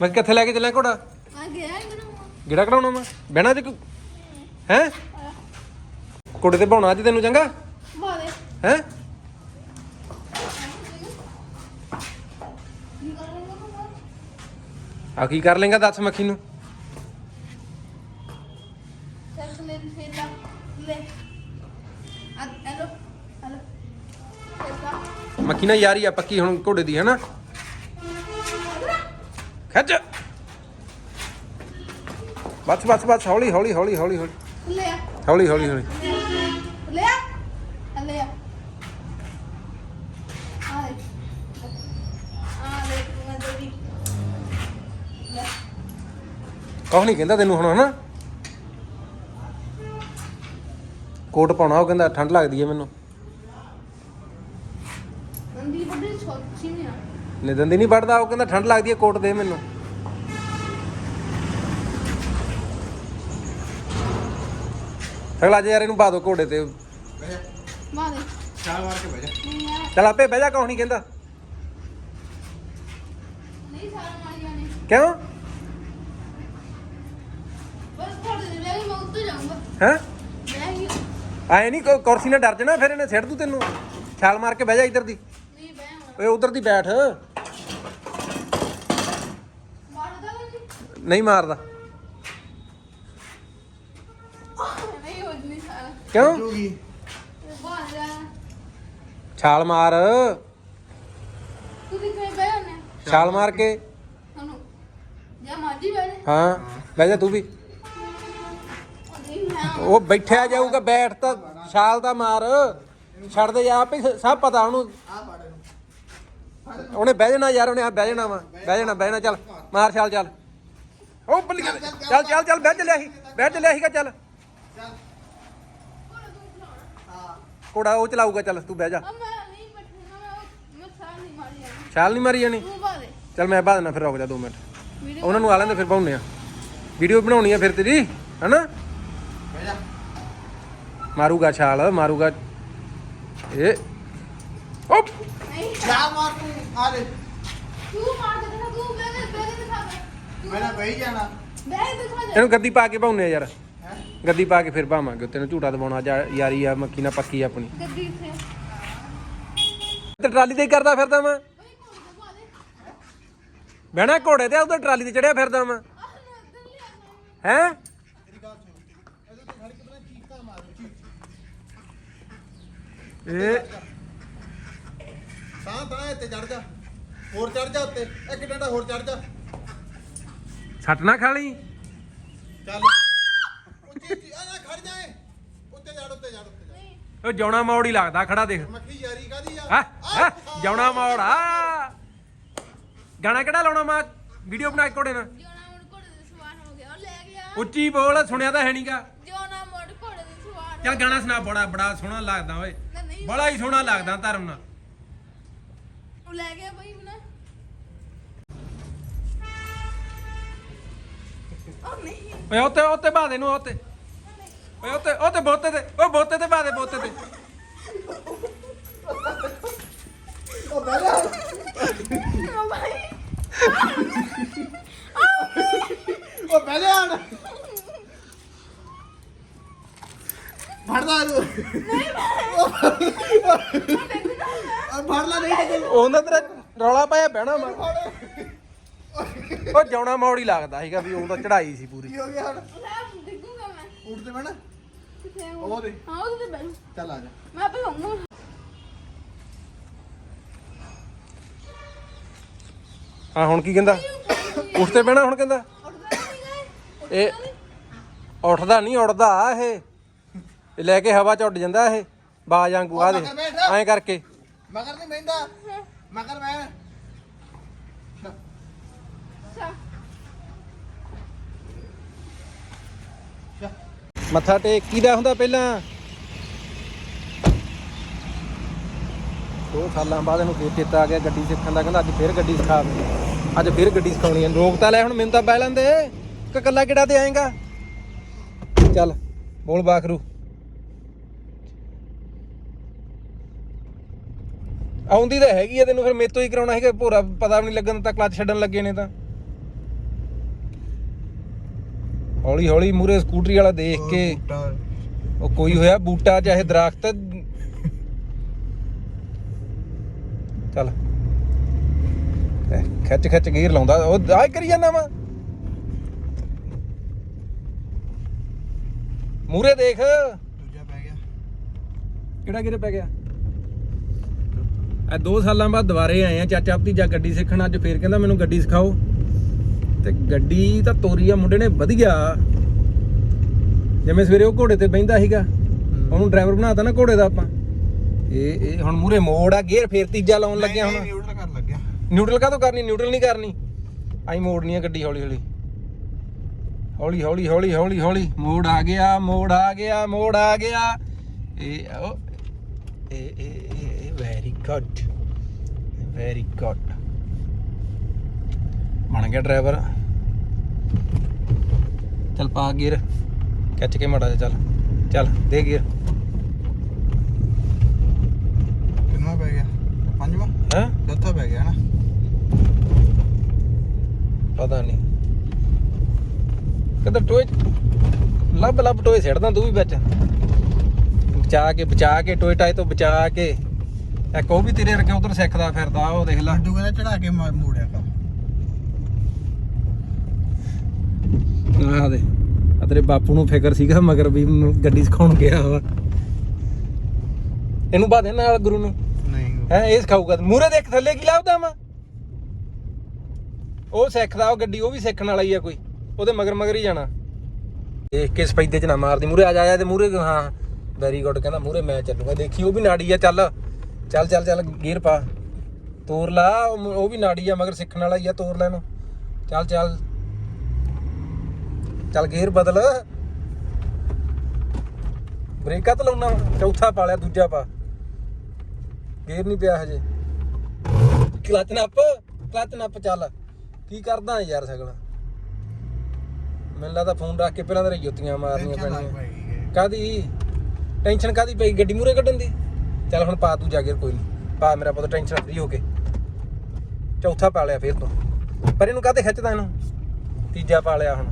ਮੈਂ ਕਿੱਥੇ ਲੈ ਕੇ ਚੱਲਿਆ ਘੋੜਾ? ਆ ਗਿਆ ਇਹਨਾਂ ਗਿੜਾ ਕਢਾਉਣਾ ਮੈਂ। ਬਹਿਣਾ ਤੇ ਹੈ? ਘੋੜੇ ਤੇ ਬਾਉਣਾ ਅੱਜ ਤੈਨੂੰ ਚੰਗਾ? ਬਾਦੇ ਹੈ? ਆ ਕੀ ਕਰ ਲੇਗਾ ਦੱਸ ਮੱਖੀ ਨੂੰ? ਸੈਕਸ ਲੈ ਫੇਰ ਲਾ। ਲੈ ਆ ਹੈਲੋ ਹੈਲੋ ਫੇਰ ਮੱਖੀ ਨਾਲ ਯਾਰੀ ਆ ਪੱਕੀ ਹੁਣ ਘੋੜੇ ਦੀ ਹੈ ਨਾ ਖੱਜ ਬਸ ਬਸ ਬਸ ਹੌਲੀ ਹੌਲੀ ਹੌਲੀ ਹੌਲੀ ਹੌਲੀ ਲੈ ਹੌਲੀ ਹੌਲੀ ਹੌਲੀ ਲੈ ਆ ਲੈ ਆ ਕੁਛ ਨਹੀਂ ਕਹਿੰਦਾ ਤੈਨੂੰ ਹੁਣ ਹਨਾ? ਕੋਟ ਪਾਉਣਾ ਉਹ ਕਹਿੰਦਾ ਠੰਡ ਲੱਗਦੀ ਹੈ ਮੈਨੂੰ। ਨੰਦੀ ਬੜੀ ਛੋਟੀ ਨਹੀਂ ਆ। ਨਿਦਨ ਦੀ ਨਹੀਂ ਵੜਦਾ ਉਹ ਕਹਿੰਦਾ ਠੰਡ ਲੱਗਦੀ ਹੈ ਕੋਟ ਦੇ ਮੈਨੂੰ। ਅਗਲਾ ਜੇ ਯਾਰ ਇਹਨੂੰ ਪਾ ਦੋ ਘੋੜੇ ਤੇ। ਮਾਂ ਦੇ ਛਾਲ ਮਾਰ ਕੇ ਬਹਿ ਜਾ। ਨਹੀਂ ਆ ਚਲ ਆਪੇ ਬਹਿ ਜਾ ਕੁਛ ਨਹੀਂ ਕਹਿੰਦਾ। ਨਹੀਂ ਸਾਰਾ ਮਾਰੀਆਂ ਨੇ। ਕਿਉਂ? ਬਸ ਥੋੜੇ ਦਿਨ ਲੈ ਮੈਂ ਉੱਤੇ ਜਾਊਂਗਾ। ਹੈ? ਮੈਂ ਹੀ ਆਏ ਨਹੀਂ ਕੁਰਸੀ ਨਾਲ ਡਰ ਜਾਣਾ ਫਿਰ ਇਹਨੇ ਸਿੱਟ ਦੂ ਤੈਨੂੰ। ਛਾਲ ਮਾਰ ਕੇ ਬਹਿ ਜਾ ਇੱਧਰ ਦੀ। ਨਹੀਂ ਬਹਿ ਹੁਣ ਓਏ ਉਧਰ ਦੀ ਬੈਠ। ਮਾਰਦਾ ਨਹੀਂ ਮਾਰਦਾ। ਕਿਉਂ? ਜੂਗੀ। ਛਾਲ ਮਾਰ। ਤੂੰ ਕਿੱਥੇ ਬਹਿ ਉਹਨੇ ਛਾਲ ਮਾਰ ਕੇ। ਹਨੂੰ ਜਾ ਮਾਜੀ ਬਹਿ ਜਾ ਹਾਂ ਬਹਿ ਜਾ ਤੂੰ ਵੀ। ਉਹ ਨਹੀਂ ਮੈਂ ਉਹ ਬੈਠਿਆ ਜਾਊਗਾ ਬੈਠ ਤਾਂ ਛਾਲ ਤਾਂ ਮਾਰ। ਛੱਡ ਦੇ ਜਾ ਆਪੇ ਸਭ ਪਤਾ ਉਹਨੂੰ। ਆ ਇਹਨੂੰ ਉਹਨੇ ਬਹਿ ਜਾਣਾ ਯਾਰ ਉਹਨੇ ਆ ਬਹਿ ਜਾਣਾ ਵਾ। ਬਹਿ ਜਾਣਾ ਬਹਿ ਜਾਣਾ ਚੱਲ। ਮਾਰ ਛਾਲ ਚੱਲ। ਉਹ ਬੱਲੀ ਚੱਲ ਚੱਲ ਚੱਲ ਬਹਿ ਚੱਲਿਆ ਸੀ। ਬਹਿ ਚੱਲਿਆ ਸੀਗਾ ਚੱਲ ਹਾਂ ਕੋੜਾ ਉਹ ਚਲਾਊਗਾ ਚੱਲ ਤੂੰ ਬਹਿ ਜਾ। ਅਬ ਮੈਂ ਨਹੀਂ ਬੈਠਣਾ ਮੈਂ ਉਹ- ਮੈਂ ਸਾਹ ਨਹੀਂ ਮਾਰੀ ਜਾਣੀ ਛਾਲ ਨਹੀਂ ਮਾਰੀ ਜਾਣੀ? ਤੂੰ ਬਾਹਰ ਚੱਲ ਮੈਂ ਬਾਅਦ ਨਾਲ ਫਿਰ ਰੁਕ ਜਾ 2 ਮਿੰਟ। ਵੀਡੀਓ ਉਹਨਾਂ ਨੂੰ ਆ ਲੈਂਦੇ ਫਿਰ ਪਾਉਣੇ ਆ। ਵੀਡੀਓ ਬਣਾਉਣੀ ਆ ਫਿਰ ਤੇਰੀ ਹਨਾ? ਬਹਿ ਜਾ। ਮਾਰੂਗਾ ਛਾਲ ਮਾਰੂਗਾ ਇਹ। ਓਪ! ਨਹੀਂ। ਛਾਲ ਮਾਰ ਤੂੰ ਆ ਲੈ ਤੂੰ ਮਾਰ ਕੇ ਦਿਖਾ ਤੂੰ ਬਹਿ ਕੇ ਦਿਖਾ ਤੂੰ ਮੈਂ ਨਾ ਬਹਿ ਜਾਣਾ। ਬਹਿ ਕੇ ਦਿਖਾ ਜਾ ਇਹਨੂੰ ਗੱਦੀ ਪਾ ਕੇ ਪਾਉਣੇ ਆ ਯਾਰ। ਗੱਦੀ ਪਾ ਕੇ ਫਿਰ ਭਾਵਾਂਗੇ ਤੈਨੂੰ ਝੂਟਾ ਦਵਾਉਣਾ ਜਾ ਯਾਰੀ ਆ ਮੱਕੀ ਨਾਲ ਪੱਕੀ ਆਪਣੀ। ਇੱਥੇ ਤੇ ਟਰਾਲੀ ਤੇ ਹੀ ਕਰਦਾ ਫਿਰਦਾ ਮੈਂ ਬਹਿਣਾ ਘੋੜੇ ਤੇ ਉਧਰ ਟਰਾਲੀ ਤੇ ਚੜਿਆ ਫਿਰਦਾ ਮੈਂ। ਨਾ ਹੈ? ਤੇਰੀ ਗੱਲ ਸੁਣ ਇਹਦੇ ਤੇ ਖੜ ਕੇ ਪਹਿਲਾਂ ਚੀਕਾਂ ਮਾਰ ਚੀਕ ਇਹ ਤਾਂ ਤਾਂ ਇੱਥੇ ਚੜ ਜਾ ਹੋਰ ਚੜ ਜਾ ਉੱਤੇ ਇੱਕ ਡੰਡਾ ਹੋਰ ਚੜ ਜਾ। ਛੱਟ ਨਾ ਖਾ ਲਈ। ਚੱਲ। ਉੱਚੀ ਉੱਚੀ ਆ ਨਾ ਖੜ ਜਾਏ ਉੱਤੇ ਚੜ ਉੱਤੇ ਚੜ ਉੱਤੇ ਚੜ ਨਹੀਂ ਉਹ ਜੌਣਾ ਮੌੜ ਹੀ ਲੱਗਦਾ ਖੜਾ ਦੇਖ। ਮੱਖੀ ਯਾਰੀ ਕਾਦੀ ਆ? ਹਾਂ? ਜੌਣਾ ਮੌੜ ਆ। ਗਾਣਾ ਕਿਹੜਾ ਲਾਉਣਾ ਮੈਂ? ਵੀਡੀਓ ਬਣਾ ਕੇ ਘੋੜੇ ਨਾਲ? ਜੋਨਾ ਮੋੜ ਘੋੜੇ ਦੇ ਸਵਾਰ ਹੋ ਗਿਆ ਉਹ ਲੈ ਗਿਆ। ਉੱਚੀ ਬੋਲ ਸੁਣਿਆ ਤਾਂ ਹੈ ਨਹੀਂਗਾ ਜੋਨਾ ਮੋੜ ਘੋੜੇ ਦੇ ਸਵਾਰ ਚੱਲ ਗਾਣਾ ਸੁਣਾ ਬੜਾ ਬੜਾ ਸੋਹਣਾ ਲੱਗਦਾ ਓਏ। ਨਾ ਨਹੀਂ। ਬੜਾ ਹੀ ਸੋਹਣਾ ਲੱਗਦਾ ਧਰਮ ਨਾਲ। ਉਹ ਲੈ ਗਿਆ ਬਈ ਬਣਾ ਉਹ ਨਹੀਂ ਓਏ ਉੱਤੇ ਉੱਤੇ ਬਾਦੇ ਨੂੰ ਉੱਤੇ। ਓਏ ਉੱਤੇ ਉੱਤੇ ਬੋਤੇ ਤੇ ਓ ਬੋਤੇ ਤੇ ਬਾਦੇ ਬੋਤੇ ਤੇ ਉਹ ਜਾ ਉਹ ਭਾਈ ਉਹ ਬਹਿ ਜਾ ਹੁਣ। ਫੜਦਾ ਇਹਨੂੰ। ਉਹ ਫੜ ਲੈ ਨਹੀਂ ਤੇ ਉਹਨਾਂ ਤੇਰਾ ਰੌਲਾ ਪਾਇਆ ਬਹਿਣਾ ਮੈਂ ਉਹ ਜੌਣਾ ਮੌੜ ਲੱਗਦਾ ਸੀਗਾ ਵੀ ਉਹ ਤਾਂ ਚੜਾਈ ਸੀ ਪੂਰੀ। ਕੀ ਹੋ ਗਿਆ ਹੁਣ? ਲੈ ਡਿੱਗੂਗਾ ਮੈਂ ਉੱਠ ਤੇ ਬਹਿਣਾ? ਕਿੱਥੇ ਆ ਉਹ? ਦੇ। ਹਾਂ ਉਹਦੇ ਤੇ ਬੈਠ ਚੱਲ ਆ ਜਾ। ਮੈਂ ਆਪੇ ਹੋਊਂਗਾ ਹਾਂ ਹੁਣ ਕੀ ਕਹਿੰਦਾ? ਉੱਠ ਤੇ ਬਹਿਣਾ ਹੁਣ ਕਹਿੰਦਾ? ਉੱਠਦਾ ਨਹੀਂ ਗਏ ਇਹ। ਉੱਠਦਾ ਨਹੀਂ ਇਹ। ਇਹ ਲੈ ਕੇ ਹਵਾ ਚ ਉੱਡ ਜਾਂਦਾ ਇਹ। ਬਾਜ ਵਾਂਗੂ ਆ ਦੇ। ਐਂ ਕਰਕੇ। ਮਗਰ ਨਹੀਂ ਬਹਿੰਦਾ। ਮਗਰ ਮੈਂ ਮੱਥਾ ਟੇਕੀ ਦਾ ਹੁੰਦਾ ਪਹਿਲਾਂ? ਦੋ ਸਾਲਾਂ ਬਾਅਦ ਇਹਨੂੰ ਫੇਰ ਚੇਤਾ ਆ ਗਿਆ, ਗੱਡੀ ਸਿੱਖਣ ਦਾ, ਕਹਿੰਦਾ ਅੱਜ ਫੇਰ ਗੱਡੀ ਸਿਖਾ ਦੇ ਅੱਜ ਫੇਰ ਗੱਡੀ ਸਿਖਾਉਣੀ ਹੈ ਰੋਕ ਤਾਂ ਲੈ ਹੁਣ, ਮੈਨੂੰ ਤਾਂ ਬਹਿ ਲੈਂਦੇ। ਕਿ ਕੱਲਾ ਕਿਹੜਾ ਤੇ ਆਏਗਾ? ਚੱਲ, ਬੋਲ ਬਾਖਰੂ। ਆਉਂਦੀ ਤਾਂ ਹੈਗੀ ਆ ਤੈਨੂੰ, ਫਿਰ ਮੇਰੇ ਤੋਂ ਹੀ ਕਰਾਉਣਾ ਹੈਗਾ ਭੋਰਾ ਪਤਾ ਵੀ ਨਹੀਂ ਲੱਗਣ ਤਾਂ ਕਲਚ ਛੱਡਣ ਲੱਗੇ ਨੇ ਤਾਂ। ਹੌਲੀ ਹੌਲੀ ਮੂਰੇ ਸਕੂਟਰੀ ਵਾਲਾ ਦੇਖ ਕੇ ਉਹ ਕੋਈ ਹੋਇਆ ਬੂਟਾ ਚਾਹੇ ਦਰਖਤ? ਚੱਲ। ਐ, ਖਿੱਚ ਖਿੱਚ ਗੀਰ ਲਾਉਂਦਾ। ਉਹ ਆਹ ਕਰੀ ਜਾਂਦਾ ਵਾ। ਮੂਰੇ ਦੇਖ। ਦੂਜਾ ਪੈ ਗਿਆ। ਕਿਹੜਾ ਕਿਹੜੇ ਪੈ ਗਿਆ? ਆ 2 ਸਾਲਾਂ ਬਾਅਦ ਦੁਬਾਰੇ ਆਏ ਆ। ਚਾਚਾ ਭਤੀਜਾ ਗੱਡੀ ਸਿੱਖਣ। ਅੱਜ ਫੇਰ ਕਹਿੰਦਾ ਮੈਨੂੰ ਗੱਡੀ ਸਿਖਾਓ। ਤੇ ਗੱਡੀ ਤਾਂ ਤੋਰੀ ਆ ਮੁੰਡੇ ਨੇ ਵਧੀਆ। ਜਿਵੇਂ ਸਵੇਰੇ ਉਹ ਘੋੜੇ ਤੇ ਬਹਿੰਦਾ ਸੀਗਾ ਉਹਨੂੰ ਡਰਾਈਵਰ ਬਣਾਤਾ ਨਾ ਘੋੜੇ ਦਾ ਆਪਾਂ। ਇਹ ਇਹ ਹੁਣ ਮੂਰੇ ਮੋੜ ਆ ਗੇਅਰ ਫੇਰ ਤੀਜਾ ਲਾਉਣ ਲੱਗਿਆ ਹੁਣ। ਨਿਊਟਰਲ ਕਰ ਲੱਗਿਆ। ਨਿਊਟਰਲ ਕਾਹਤੋਂ ਕਰਨੀ ਨਿਊਟਰਲ ਨਹੀਂ ਕਰਨੀ। ਆਈ ਮੋੜਨੀ ਆ ਗੱਡੀ ਹੌਲੀ ਹੌਲੀ ਹੌਲੀ ਹੌਲੀ ਹੌਲੀ ਹੌਲੀ। ਹੌਲੀ ਮੋੜ ਆ ਗਿਆ ਮੋੜ ਆ ਗਿਆ ਮੋੜ ਆ ਗਿਆ। ਇਹ ਇਹ ਇਹ ਵੈਰੀ ਗੁੱਡ ਵੈਰੀ ਗੁੱਡ ਬਣ ਗਿਆ ਡਰਾਈਵਰ ਚੱਲ ਪਾ ਗੀਰ ਖਿੱਚ ਕੇ ਮੜਾ ਚੱਲ। ਚੱਲ ਦੇ ਗੀਰ ਕਿੰਨਾ ਪੈ ਗਿਆ? ਪੰਜਵਾਂ? ਹੈ? ਚੌਥਾ ਪੈ ਗਿਆ ਨਾ। ਪਤਾ ਨਹੀਂ ਕਿਤੇ ਟੋਏ ਲੱਭ ਲੱਭ ਟੋਏ ਛੱਡਦਾ ਤੂੰ ਵੀ ਵਿੱਚ। ਬਚਾ ਕੇ ਬਚਾ ਕੇ ਟੋਏ ਟਾਏ ਤੋਂ ਬਚਾ ਕੇ। ਇੱਕ ਉਹ ਵੀ ਤੇਰੇ ਵਰਗੇ ਉਧਰ ਸਿੱਖਦਾ ਫਿਰਦਾ ਉਹ ਦੇਖ ਲੈ। ਲੱਡੂ ਕਹਿੰਦਾ ਚੜਾ ਕੇ ਮੋੜਿਆ ਕਰ ਆਹ ਦੇ ਆ ਤੇਰੇ ਬਾਪੂ ਨੂੰ ਫਿਕਰ ਸੀਗਾ ਮਗਰ ਵੀ ਮੈਨੂੰ ਗੱਡੀ ਸਿਖਾਉਣ ਗਿਆ ਵਾ। ਇਹਨੂੰ ਬਾਦੇ ਨਾਲ ਗੁਰੂ ਨੂੰ। ਨਹੀਂ। ਹੈ ਇਹ ਸਿਖਾਊਗਾ ਮੂਰੇ ਦੇਖ ਥੱਲੇ ਕੀ ਲੱਭਦਾ ਵਾ ਉਹ ਸਿੱਖਦਾ ਉਹ ਗੱਡੀ ਉਹ ਵੀ ਸਿੱਖਣ ਵਾਲਾ ਹੀ ਆ ਕੋਈ। ਉਹਦੇ ਮਗਰ ਮਗਰ ਹੀ ਜਾਣਾ। ਦੇਖ ਕੇ ਸਪੈਦੇ ਚ ਨਾ ਮਾਰਦੀ ਮੂਰੇ ਆ ਜਾ ਆ ਜਾ ਤੇ ਮੂਰੇ ਹਾਂ। ਵੈਰੀ ਗੁੱਡ ਕਹਿੰਦਾ ਮੂਰੇ ਮੈਂ ਚੱਲੂਗਾ। ਦੇਖੀ ਉਹ ਵੀ ਨਾੜੀ ਆ ਚੱਲ। ਚੱਲ ਚੱਲ ਚੱਲ ਗੇਅਰ ਪਾ। ਤੋਰ ਲਾ ਉਹ ਵੀ ਨਾੜੀ ਆ ਮਗਰ ਸਿੱਖਣ ਵਾਲਾ ਹੀ ਆ ਤੋਰ ਲੈ ਇਹਨੂੰ। ਚੱਲ ਚੱਲ। ਚੱਲ ਗੇਅਰ ਬਦਲ। ਬ੍ਰੇਕਾਂ ਤਾਂ ਲਾਉਣਾ ਚੌਥਾ ਪਾ ਲਿਆ ਦੂਜਾ ਪਾ। ਗੇਅਰ ਨਹੀਂ ਪਿਆ ਹਜੇ। ਕਲਚ ਨੱਪ ਕਲਚ ਨੱਪ ਚੱਲ। ਕੀ ਕਰਦਾ ਯਾਰ ਸਗਲ? ਮੈਨੂੰ ਲੱਗਦਾ ਫੋਨ ਰੱਖ ਕੇ ਪਹਿਲਾਂ ਤੇਰੇ ਜੁੱਤੀਆਂ ਮਾਰਨੀਆਂ ਪੈਣੀਆਂ। ਕਾਦੀ ਟੈਨਸ਼ਨ ਕਾਦੀ ਪਈ? ਗੱਡੀ ਮੂਰੇ ਕੱਢਣ ਦੀ? ਚੱਲ ਹੁਣ ਪਾ ਤੂੰ ਜਾ ਕੇ ਕੋਈ ਨਹੀਂ। ਪਾ ਮੇਰਾ ਪੁੱਤ ਟੈਨਸ਼ਨ ਫਰੀ ਹੋ ਕੇ। ਚੌਥਾ ਪਾ ਲਿਆ ਫੇਰ ਤੂੰ। ਪਰ ਇਹਨੂੰ ਕਾਹਤੇ ਖਿੱਚਦਾ ਇਹਨੂੰ? ਤੀਜਾ ਪਾ ਲਿਆ ਹੁਣ।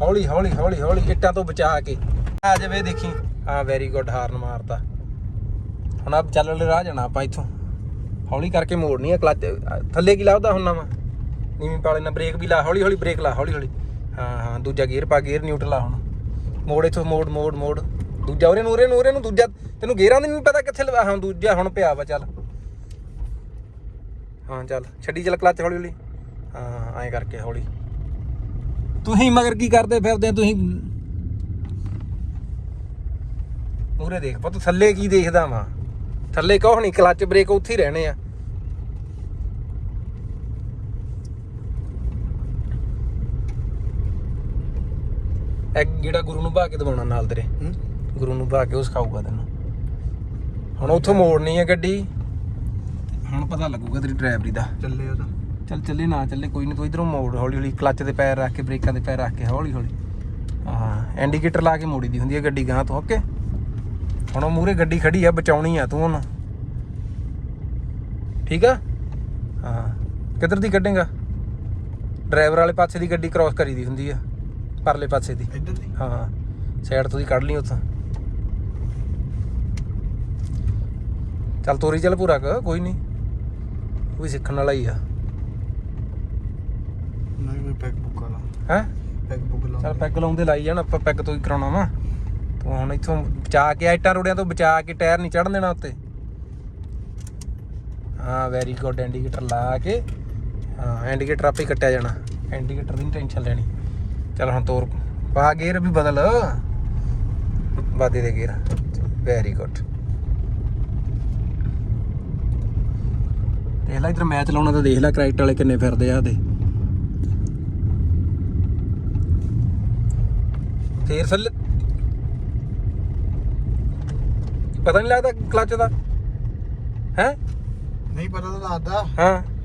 ਹੌਲੀ ਹੌਲੀ ਹੌਲੀ ਹੌਲੀ ਇੱਟਾਂ ਤੋਂ ਬਚਾ ਕੇ। ਆ ਜਾਵੇ ਦੇਖੀ। ਹਾਂ ਵੈਰੀ ਗੁੱਡ ਹਾਰਨ ਮਾਰਤਾ। ਹੁਣ ਆਪ ਚੱਲ ਵਾਲੇ ਰਾਹ ਜਾਣਾ ਆਪਾਂ ਇੱਥੋਂ। ਹੌਲੀ ਕਰਕੇ ਮੋੜਨੀ ਆ ਕਲਚ ਥੱਲੇ ਕੀ ਲਾਉਦਾ ਹੁਣ ਨਵਾਂ ਨੀਵੀਂ ਪਾਲੇ ਨਾਲ ਬ੍ਰੇਕ ਵੀ ਲਾ, ਹੌਲੀ ਹੌਲੀ ਬ੍ਰੇਕ ਲਾ, ਹੌਲੀ ਹੌਲੀ। ਹਾਂ ਹਾਂ, ਦੂਜਾ ਗੇਅਰ ਪਾ ਗੇਅਰ ਨਿਊਟਰਲ ਆ ਹੁਣ। ਮੋੜ ਇੱਥੋਂ, ਮੋੜ ਮੋੜ ਮੋੜ। ਦੂਜਾ ਉਰੇ ਨੂੰ ਉਰੇ ਨੂੰ ਉਰੇ ਨੂੰ, ਦੂਜਾ ਤੈਨੂੰ ਗੇਅਰਾਂ ਦਾ ਨਹੀਂ ਪਤਾ ਕਿੱਥੇ ਲਵਾ ਹਾਂ, ਦੂਜਾ ਹੁਣ ਪਿਆ ਵਾ, ਚੱਲ। ਹਾਂ, ਚੱਲ। ਛੱਡੀ ਚੱਲ ਕਲਚ ਹੌਲੀ ਹੌਲੀ। ਹਾਂ, ਐਂ ਕਰਕੇ ਹੌਲੀ। ਤੁਸੀਂ ਮਗਰ ਕੀ ਕਰਦੇ ਫਿਰਦੇ ਤੁਸੀਂ ਮੂਰੇ ਦੇਖ ਪੁੱਤ, ਥੱਲੇ ਕੀ ਦੇਖਦਾ ਵਾਂ? ਥੱਲੇ ਕੋਹ ਨਹੀਂ ਕਲੱਚ ਬ੍ਰੇਕ ਉੱਥੇ ਹੀ ਰਹਿਣੇ ਆ। ਇੱਕ ਜਿਹੜਾ ਗੁਰੂ ਨੂੰ ਭਾ ਕੇ ਦਵਾਉਣਾ ਨਾਲ ਤੇਰੇ ਗੁਰੂ ਨੂੰ ਭਾ ਕੇ ਉਹ ਸਿਖਾਊਗਾ ਤੈਨੂੰ। ਹੁਣ ਉੱਥੋਂ ਮੋੜਨੀ ਹੈ ਗੱਡੀ। ਹੁਣ ਪਤਾ ਲੱਗੂਗਾ ਤੇਰੀ ਡਰਾਈਵਰੀ ਦਾ। ਚੱਲੇ ਉਹਦਾ ਚੱਲ ਚੱਲੇ ਨਾ ਚੱਲੇ ਕੋਈ ਨਹੀਂ ਤੂੰ ਇਧਰੋਂ ਮੋੜ ਹੌਲੀ ਹੌਲੀ ਕਲੱਚ ਦੇ ਪੈਰ ਰੱਖ ਕੇ ਬ੍ਰੇਕਾਂ ਦੇ ਪੈਰ ਰੱਖ ਕੇ ਹੌਲੀ ਹੌਲੀ। ਹਾਂ ਇੰਡੀਕੇਟਰ ਲਾ ਕੇ ਮੋੜੀ ਦੀ ਹੁੰਦੀ ਹੈ ਗੱਡੀ ਗਾਂ ਤੋਂ ਓਕੇ ਹੁਣ ਉਹ ਮੂਰੇ ਗੱਡੀ ਖੜੀ ਆ ਬਚਾਉਣੀ ਆ ਤੂੰ ਉਹਨੂੰ। ਠੀਕ ਆ? ਹਾਂ। ਕਿੱਧਰ ਦੀ ਕੱਢੇਗਾ? ਡਰਾਈਵਰ ਵਾਲੇ ਪਾਸੇ ਦੀ ਗੱਡੀ ਕ੍ਰਾਸ ਕਰੀ ਦੀ ਹੁੰਦੀ ਆ ਪਰਲੇ ਪਾਸੇ ਦੀ। ਇੱਧਰ ਦੀ? ਹਾਂ। ਸਾਈਡ ਤੋਂ ਦੀ ਕੱਢ ਲਈ ਉੱਥੋਂ। ਚੱਲ ਤੋਰੀ ਚੱਲ ਪੂਰਾ ਕੋਈ ਨਹੀਂ ਉਹ ਵੀ ਸਿੱਖਣ ਵਾਲਾ ਹੀ ਆ। ਪੈਕ ਬੁੱਕ ਵਾਲਾ। ਹੈ? ਪੈਕ ਬੁੱਕ ਲਾ ਚੱਲ ਪੈਗ ਲਾਉਂਦੇ ਲਾਈ ਜਾਣ ਆਪਾਂ ਪੈਗ ਤੋਂ ਹੀ ਕਰਾਉਣਾ ਵਾ। ਤੂੰ ਹੁਣ ਇੱਥੋਂ ਬਚਾ ਕੇ ਆਈਟਾਂ ਰੋੜਿਆਂ ਤੋਂ ਬਚਾ ਕੇ ਟਾਇਰ ਨਹੀਂ ਚੜਨ ਦੇਣਾ ਉੱਤੇ। ਹਾਂ ਵੈਰੀ ਗੁੱਡ ਇੰਡੀਕੇਟਰ ਲਾ ਕੇ। ਹਾਂ ਇੰਡੀਕੇਟਰ ਆਪੇ ਕੱਟਿਆ ਜਾਣਾ। ਇੰਡੀਕੇਟਰ ਦੀ ਟੈਨਸ਼ਨ ਲੈਣੀ। ਚੱਲ ਹੁਣ ਤੋਰ ਪਾ ਗੇਅਰ ਵੀ ਬਦਲ। ਵਾਦੇ ਦੇ ਗੇਅਰ ਵੈਰੀ ਗੁੱਡ ਦੇਖ ਲੈ ਇਧਰ ਮੈਚ ਲਾਉਣਾ ਤਾਂ ਦੇਖ ਲੈ ਕ੍ਰਿਕਟ ਵਾਲੇ ਕਿੰਨੇ ਫਿਰਦੇ ਆ ਦੇ ਫੇਰ ਥੱਲੇ। ਪਤਾ ਨਹੀਂ ਲੱਗਦਾ ਕਲੱਚ ਦਾ। ਹੈ? ਨਹੀਂ ਪਤਾ ਤਾਂ ਦੱਸਦਾ ਹਾਂ।